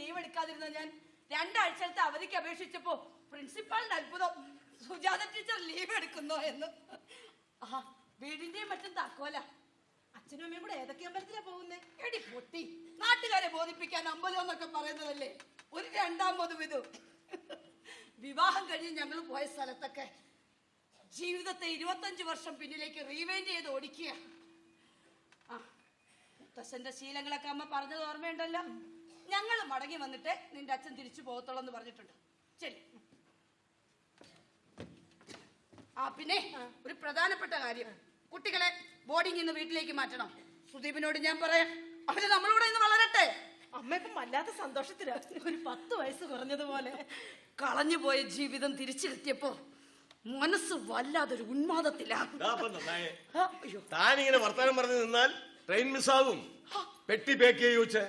Leave എടുക്കാതിരുന്ന ഞാൻ രണ്ടാഴ്ചത്തെ അവധിക്ക് അപേക്ഷിച്ചപ്പോ പ്രിൻസിപ്പാളിന്റെ അത്ഭുതം. സുജാത ടീച്ചർ ലീവ് എടുക്കുന്നോ എന്ന്. ആ വീടിന്റെയും മറ്റും താക്കോല. അച്ഛനും അമ്മയും കൂടെ ഏതൊക്കെ അമ്പലത്തിലാ പോകുന്നേ? എടി പൊട്ടി നാട്ടുകാരെ ബോധിപ്പിക്കാൻ അമ്പലം എന്നൊക്കെ പറയുന്നതല്ലേ? ഒരു രണ്ടാമതും വിധു. വിവാഹം കഴിഞ്ഞ് ഞങ്ങൾ പോയ സ്ഥലത്തൊക്കെ ജീവിതത്തെ ഇരുപത്തഞ്ച് വർഷം പിന്നിലേക്ക് റീവൈൻഡ് ചെയ്ത് ഓടിക്കുക. ആ മുത്തശ്ശന്റെ ശീലങ്ങളൊക്കെ അമ്മ പറഞ്ഞത് ഓർമ്മയുണ്ടല്ലോ? ഞങ്ങൾ മടങ്ങി വന്നിട്ട് നിന്റെ അച്ഛൻ തിരിച്ചു പോകത്തുള്ളൂ എന്ന് പറഞ്ഞിട്ടുണ്ട്. ശരി. ആ പിന്നെ ഒരു പ്രധാനപ്പെട്ട കാര്യം. കുട്ടികളെ ബോർഡിംഗ് ഇന്ന് വീട്ടിലേക്ക് മാറ്റണം. സുദീപിനോട് ഞാൻ പറയാം. അവർ നമ്മളൂടെ ഇന്ന് വളരട്ടെ. അമ്മ ഇപ്പം വല്ലാത്ത സന്തോഷത്തിലാ. ഒരു പത്ത് വയസ്സ് കുറഞ്ഞതുപോലെ. കളഞ്ഞു പോയ ജീവിതം തിരിച്ചു കിട്ടിയപ്പോ മനസ്സ് വല്ലാതൊരു ഉന്മാദത്തിലാ. ദാ ഇപ്പൊ നന്നായേ. ആ, അയ്യോ. താനിങ്ങനെ വർത്തമാനം പറഞ്ഞു നിന്നാൽ ട്രെയിൻ മിസ്സാകും പെട്ടി പാക്ക് ചെയ്യൂച്ചേ.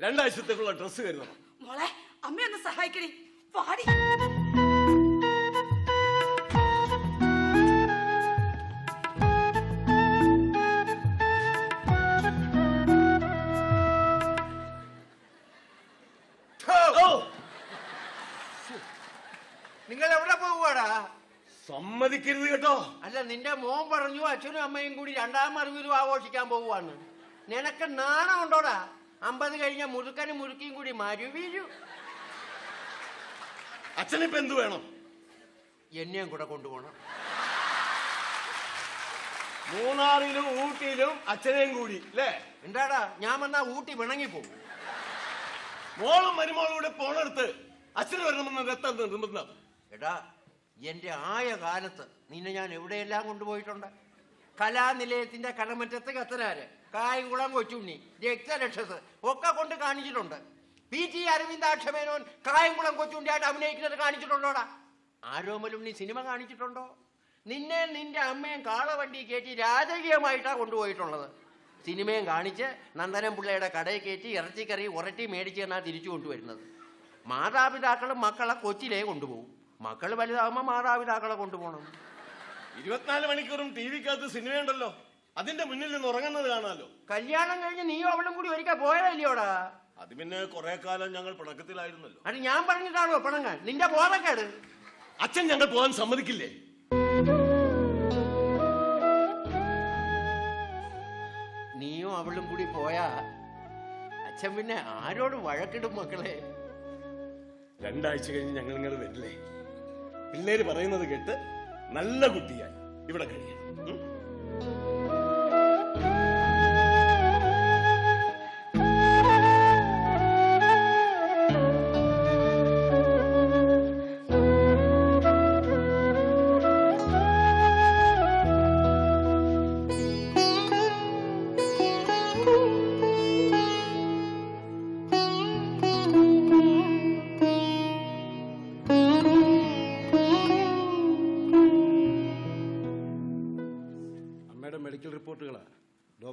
രണ്ടാഴ്ചത്തേക്കുള്ള ഡ്രസ്സ് കരുതണം. മോളെ അമ്മയൊന്ന് സഹായിക്കണേ. പാടി നിങ്ങൾ എവിടെ പോവാടാ സമ്മതിക്കരുത് കേട്ടോ. അല്ല നിന്റെ മോൻ പറഞ്ഞു അച്ഛനും അമ്മയും കൂടി രണ്ടാം അറിവിലും ആഘോഷിക്കാൻ പോവുകയാണ്. നിനക്ക് നാണം ഉണ്ടോടാ അമ്പത് കഴിഞ്ഞ മുറുക്കനും മുറുക്കിയും കൂടി മരുവീരു അച്ഛനിപ്പോ എന്ത് വേണം? എന്നെയും കൂടെ കൊണ്ടുപോകണം. മൂന്നാറിലും ഊട്ടിയിലും അച്ഛനെയും കൂടി അല്ലേ? എന്താടാ ഞാൻ വന്നാ ഊട്ടി വിണങ്ങി പോകും. മോളും മരുമോളും കൂടെ പോണെടുത്ത് അച്ഛന് വരണമെന്ന് രക്തം നിർബന്ധം? എടാ എന്റെ ആയ കാലത്ത് നിന്നെ ഞാൻ എവിടെയെല്ലാം കൊണ്ടുപോയിട്ടുണ്ട്? കലാനിലയത്തിന്റെ കടമറ്റത്ത് കത്തനാര്? കായംകുളം കൊച്ചുണ്ണി രക്തരക്ഷസ് ഒക്കെ കൊണ്ട് കാണിച്ചിട്ടുണ്ട്. പി. ടി. അരവിന്ദാക്ഷമേനോൻ കായംകുളം കൊച്ചുണ്ണിയായിട്ട് അഭിനയിക്കുന്നത് കാണിച്ചിട്ടുണ്ടോടാ ആരോമലുണ്ണി സിനിമ കാണിച്ചിട്ടുണ്ടോ? നിന്നെ നിന്റെ അമ്മയും കാളവണ്ടി കയറ്റി രാജകീയമായിട്ടാണ് കൊണ്ടുപോയിട്ടുള്ളത്. സിനിമയും കാണിച്ച് നന്ദനം പിള്ളയുടെ കടയിൽ കയറ്റി ഇറച്ചിക്കറി ഉരട്ടി മേടിച്ച് എന്നാ തിരിച്ചു കൊണ്ടുവരുന്നത്. മാതാപിതാക്കളും മക്കളെ കൊച്ചിലേ കൊണ്ടുപോകും. മക്കൾ വലുതാകുമ്പോൾ മാതാപിതാക്കളെ കൊണ്ടുപോകണം. ഇരുപത്തിനാല് മണിക്കൂറും ടി വിക്കകത്ത് സിനിമയുണ്ടല്ലോ. അതിന്റെ മുന്നിൽ നിന്ന് ഉറങ്ങുന്നത് കാണാലോ? കല്യാണം കഴിഞ്ഞ് നീയും അവളും കൂടി ഒരിക്കൽ പോയതല്ലയോടാ? അത് പിന്നെ കുറെ കാലം ഞങ്ങൾ പിണക്കത്തിലായിരുന്നല്ലോ. അത് ഞാൻ പറഞ്ഞിട്ടാണോ പിണങ്ങാൻ നിന്റെ ബോധക്കേട്. അച്ഛൻ ഞങ്ങൾ പോകാൻ സമ്മതിക്കില്ലേ? നീയും അവളും കൂടി പോയാ അച്ഛൻ പിന്നെ ആരോട് വഴക്കിടും മക്കളെ? രണ്ടാഴ്ച കഴിഞ്ഞ് ഞങ്ങൾ ഇങ്ങനെ വരില്ലേ? പിള്ളേര് പറയുന്നത് കേട്ട് നല്ല കുട്ടിയായി. ഇവിടെ കഴിയണം.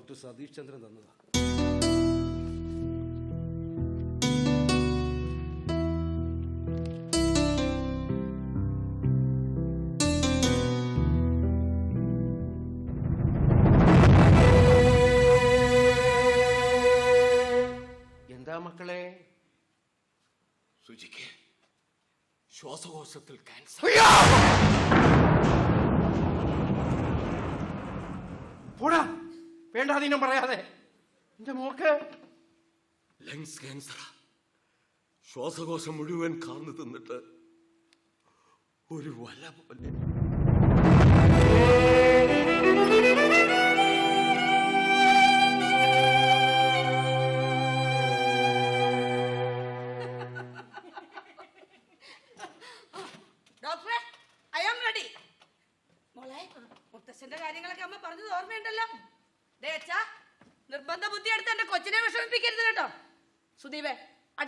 ഡോക്ടർ സതീഷ് ചന്ദ്രൻ തന്നതാണ് എന്താ മക്കളെ? സുജിക്ക് ശ്വാസകോശത്തിൽ ക്യാൻസർ പോടാ. വേണ്ടാതീനം പറയാതെ. എന്റെ മോക്ക്. ലങ്സ് ക്യാൻസർ ശ്വാസകോശം മുഴുവൻ കാർന്നു തിന്നിട്ട് ഒരു വല പോലെ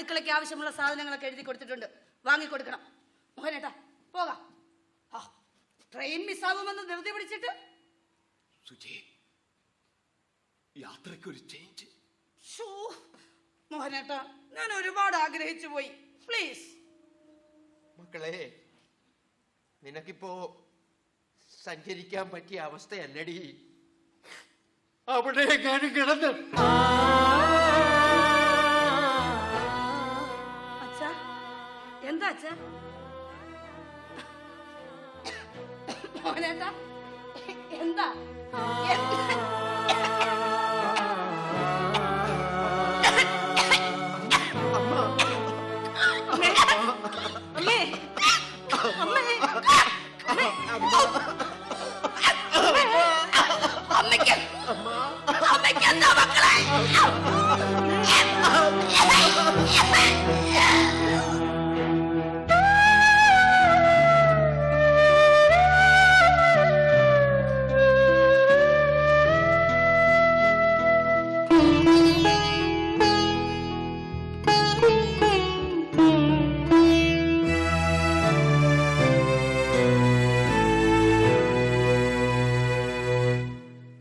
അടുക്കളയ്ക്ക് ആവശ്യമുള്ള സാധനങ്ങളൊക്കെ എഴുതി കൊടുത്തിട്ടുണ്ട്. വാങ്ങിക്കൊടുക്കണം മോഹനേട്ടാ പോകാം. ആ, ട്രെയിൻ മിസ്സാകുമെന്ന് ധൃതി പിടിച്ചിട്ട്. സുജി യാത്രയ്ക്കൊരു ചേഞ്ച് ഷൂ മോഹനേട്ടാ ഞാൻ ഒരുപാട് ആഗ്രഹിച്ചു പോയി. പ്ലീസ് മക്കളെ നിനക്കിപ്പോ സഞ്ചരിക്കാൻ പറ്റിയ അവസ്ഥയല്ലടി. അവിടെ ഞാൻ കിടന്ന് 가자. 보내다. 옛다. 옛다. 엄마! 예. 엄마! 아, 엄마! 엄마! 엄마! 엄마!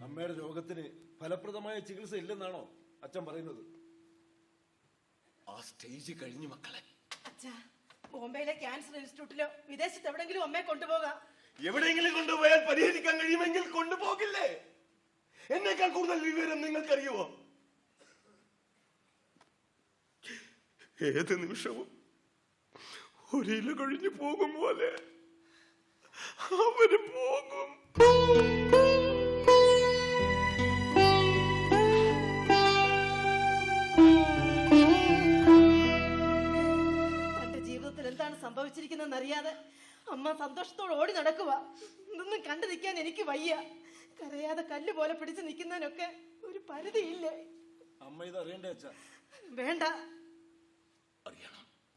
അമ്മയുടെ രോഗത്തിന് ഫലപ്രദമായ ചികിത്സ ഇല്ലെന്നാണോ അച്ഛൻ പറയുന്നത്? ആ സ്റ്റേജ് കഴിഞ്ഞു മക്കളെ. ബോംബെയിലെ ക്യാൻസർ ഇൻസ്റ്റിറ്റ്യൂട്ടിലോ വിദേശത്ത് എവിടെങ്കിലും അമ്മയെ കൊണ്ടുപോകാം. എവിടെയെങ്കിലും കൊണ്ടുപോയാൽ പരിഹരിക്കാൻ കഴിയുമെങ്കിൽ കൊണ്ടുപോകില്ലേ? ഏത് നിമിഷവും ഒരില കഴിഞ്ഞു പോകും പോലെ. അവർ പോകും. തന്റെ ജീവിതത്തിൽ എന്താണ് സംഭവിച്ചിരിക്കുന്നതെന്ന് അറിയാതെ അമ്മ സന്തോഷത്തോടെ ഓടി നടക്കുക ഇതൊന്നും കണ്ടു നിൽക്കാൻ എനിക്ക് വയ്യ. കരയാതെ കല്ല് പോലെ പിടിച്ച് നിൽക്കുന്നതിനൊക്കെ ഒരു പരിധിയില്ലേ? അമ്മ ഇത് അറിയണ്ടേ വേണ്ട.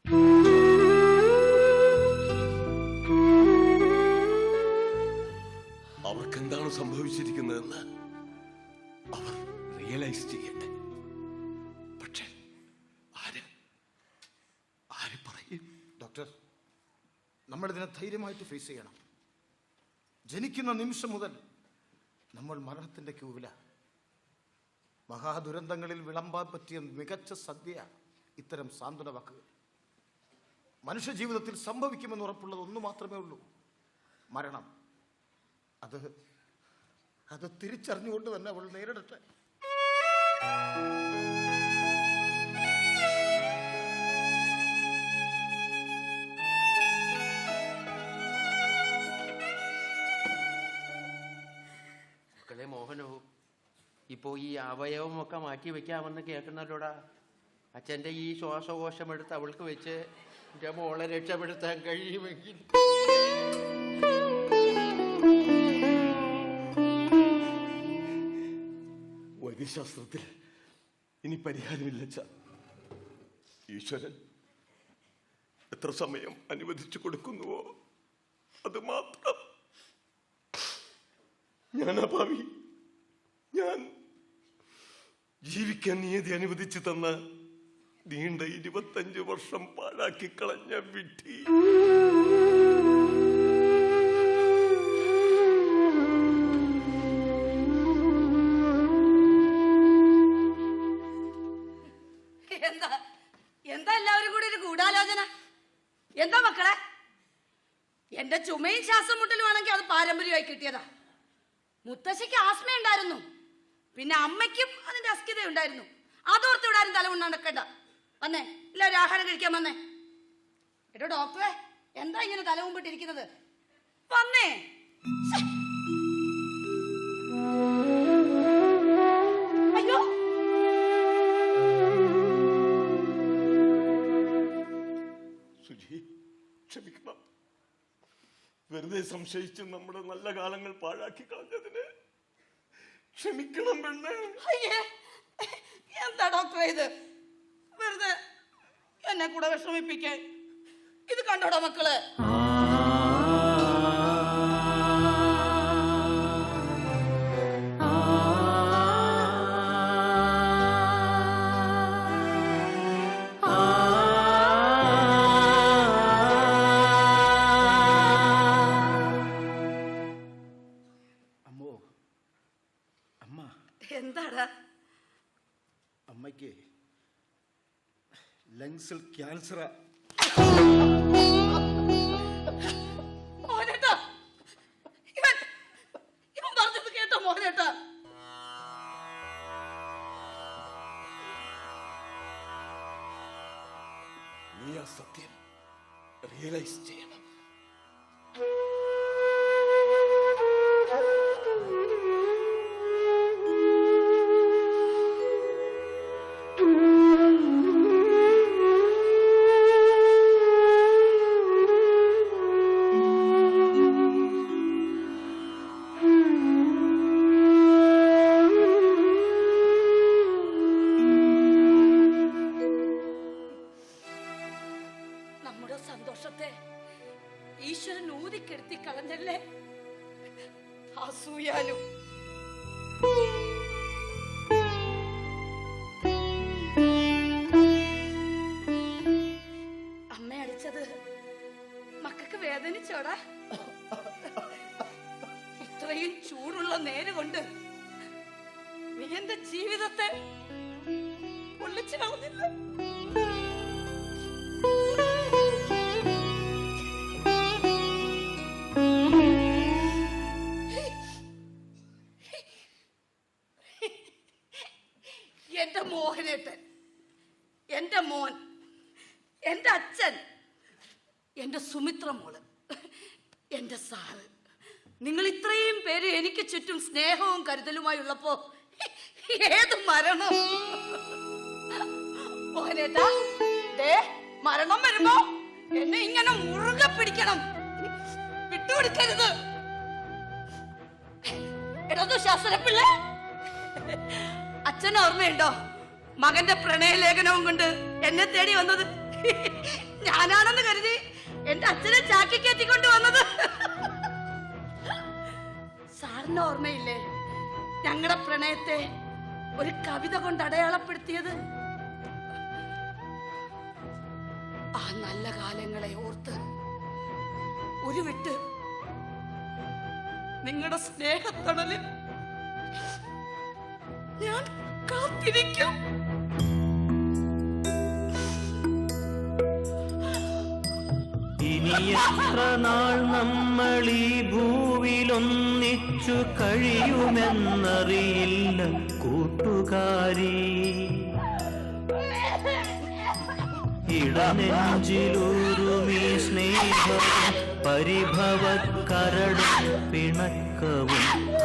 അറിയണം അവർക്ക് എന്താണ് സംഭവിച്ചിരിക്കുന്നതെന്ന് അവർ റിയലൈസ് ചെയ്യട്ടെ. പക്ഷേ ആര്? ആര് പറയും? ഡോക്ടർ നമ്മൾ ഇതിനെ ധൈര്യമായിട്ട് ഫേസ് ചെയ്യണം. ജനിക്കുന്ന നിമിഷം മുതൽ നമ്മൾ മരണത്തിന്റെ ക്യൂവില മഹാദുരന്തങ്ങളിൽ വിളമ്പാൻ പറ്റിയ മികച്ച സദ്യ ഇത്തരം സാന്ത്വന വാക്കുകൾ. മനുഷ്യ ജീവിതത്തിൽ സംഭവിക്കുമെന്ന് ഉറപ്പുള്ളത് ഒന്ന് മാത്രമേ ഉള്ളൂ. മരണം. അത് അത് തിരിച്ചറിഞ്ഞുകൊണ്ട് തന്നെ അവൾ നേരിടട്ടെ. മക്കളെ മോഹനവും ഇപ്പോ ഈ അവയവമൊക്കെ മാറ്റി വെക്കാമെന്ന് കേൾക്കുന്നല്ലോടാ അച്ഛന്റെ ഈ ശ്വാസകോശം എടുത്ത് അവൾക്ക് വെച്ച് എന്റെ മോളെ രക്ഷപ്പെടുത്താൻ കഴിയുമെങ്കിൽ. വൈദ്യശാസ്ത്രത്തിൽ ഇനി പരിഹാരമില്ല. ഈശ്വരൻ എത്ര സമയം അനുവദിച്ചു കൊടുക്കുന്നുവോ? അത് മാത്രം. ഞാൻ അഭാവി ഞാൻ ജീവിക്കാൻ നീതി അനുവദിച്ചു തന്ന നീണ്ട ഇരുപത്തഞ്ച് വർഷം പാഴാക്കി കളഞ്ഞ വിട്ടി എന്താ? എന്താ എല്ലാവരും കൂടി ഒരു ഗൂഢാലോചന? എന്താ മക്കളെ? എന്റെ ചുമയും ശ്വാസം മുട്ടലുമാണെങ്കിൽ അത് പാരമ്പര്യമായി കിട്ടിയതാ. മുത്തശ്ശിക്ക് ആസ്മ ഉണ്ടായിരുന്നു പിന്നെ അമ്മയ്ക്കും അതിന്റെ അസ്ഥിത ഉണ്ടായിരുന്നു. അതോർത്ത് ഇവിടെ ആരും തലമുണ്ട് നടക്കണ്ട. വന്നേ. എല്ലാവരും ആഹാരം കഴിക്കാൻ വന്നേ. എടോ ഡോക്ടറെ എന്താ ഇങ്ങനെ തല മുമ്പിട്ടിരിക്കുന്നത് വന്നേ. അയ്യോ. സുജി ക്ഷമിക്കണം. വെറുതെ സംശയിച്ച് നമ്മുടെ നല്ല കാലങ്ങൾ പാഴാക്കി കളഞ്ഞതിന് ക്ഷമിക്കണം പെണ്ണേ. എന്താ ഡോക്ടറെ ഇത്? വെറുതെ എന്നെ കൂടെ വിഷമിപ്പിക്കാൻ. ഇത് കണ്ടോടാ മക്കൾ? ലങ്സിൽ ക്യാൻസറാ. നീ ആ സത്യം റിയലൈസ് ചെയ്യണം. മോഹനേട്ടൻ. എന്റെ മോൻ എന്റെ അച്ഛൻ എന്റെ സുമിത്ര മോൾ എന്റെ സാറ്. നിങ്ങൾ ഇത്രയും പേര് എനിക്ക് ചുറ്റും സ്നേഹവും കരുതലുമായി ഉള്ളപ്പോ ഏത് മരണം മോഹനേട്ടാ ദേ മരണം വരുമ്പോ എന്നെ ഇങ്ങനെ മുറുകെ പിടിക്കണം. വിട്ടുകൊടുക്കരുത്. എടോ ശാസ്ത്രപ്പിള്ള അച്ഛൻ ഓർമ്മയുണ്ടോ മകന്റെ പ്രണയലേഖനവും കൊണ്ട് എന്നെ തേടി വന്നത് ഞാനാണെന്ന് കരുതി എന്റെ അച്ഛനെ ചാക്കി വന്നത്. സാറിന് ഓർമ്മയില്ലേ? ഞങ്ങളുടെ പ്രണയത്തെ ഒരു കവിത കൊണ്ട് അടയാളപ്പെടുത്തിയത്. ആ നല്ല കാലങ്ങളെ ഓർത്ത് ഒരു വിട്ട് നിങ്ങളുടെ സ്നേഹത്തണലിൽ ഞാൻ കാത്തിരിക്കും. എത്ര നാൾ നമ്മൾ ഈ ഭൂവിലൊന്നിച്ചു കഴിയുമെന്നറിയില്ല കൂട്ടുകാരി. ഇടനെഞ്ചിലൂറുമീ സ്നേഹവും പരിഭവക്കരടും പിണക്കവും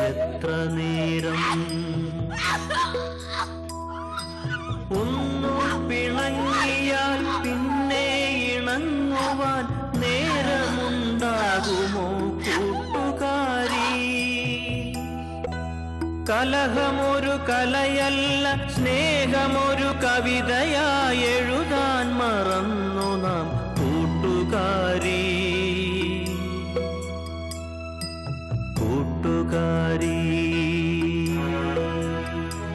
എത്ര നേരം. ഒന്നും പിണങ്ങിയാൽ പിന്നെ നേരമുണ്ടാകുമോ കൂട്ടുകാരി? കലഹമൊരു കലയല്ല സ്നേഹമൊരു കവിതയായി എഴുതാൻ മറന്നു നാം കൂട്ടുകാരി. കൂട്ടുകാരി.